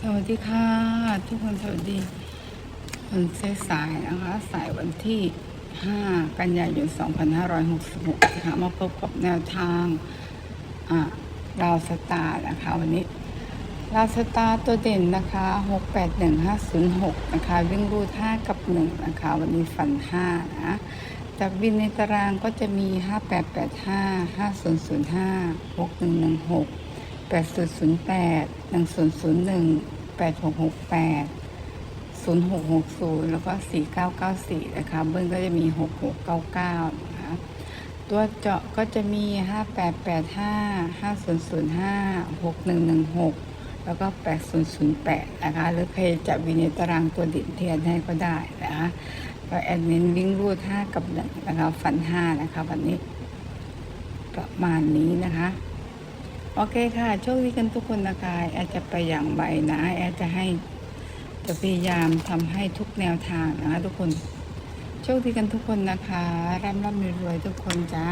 สวัสดีค่ะ ทุกคนสวัสดีวันสายๆนะคะ สายวันที่ 5 กันยายน 2566 นะคะ มาพบกับแนวทางอ่าดาวสตาร์นะคะ วันนี้ดาวสตาร์ตัวเด่นนะคะ 681506 นะคะ วิ่งรูด5กับ 1 นะคะ วันนี้ฝัน 5 นะจากบินในตารางก็จะมี 5885 5005 6116 8008 1001 8668 0660 แล้วก็ 4994 นะคะ เบิ้ลก็จะมี 6699 นะคะ ตัวเจาะก็จะมี 5885 5005 6116 แล้วก็ 8008 นะคะ หรือใครจะวินในตารางตัวดินเทียนให้ก็ได้นะคะก็แอดมินวิ่งรูด 5 กับ1นะคะ ฝัน 5 นะคะ วันนี้ประมาณนี้นะคะ โอเคค่ะโชคดีกันทุกคนนะคะแอดจะไปอย่างใบนะแอดจะให้จะพยายามทำให้ทุกแนวทางนะคะทุกคน โชคดีกันทุกคนนะคะร่ำร่ำรวยรวยทุกคนจ้า